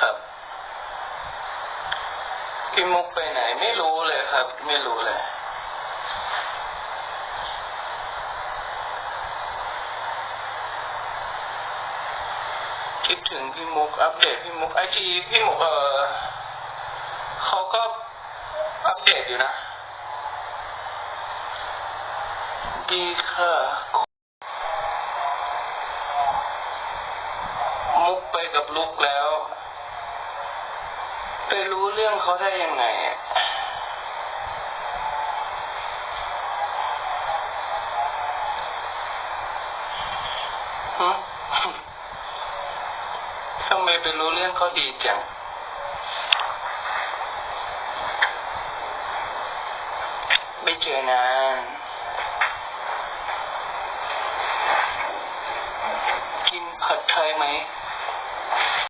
ครับพี่มุกไปไหนไม่รู้เลยครับ ไม่รู้เลย คิดถึงพี่มุกอัปเดตพี่มุกไอจีพี่มุกเออเขาก็อัปเดตอยู่นะ ดีค่ะมุกไปกับลุกแล้ว ไปรู้เรื่องเขาได้ยังไงฮะทำไมไปรู้เรื่องเขาดีจังไม่เจอนานกินผัดไทยไหม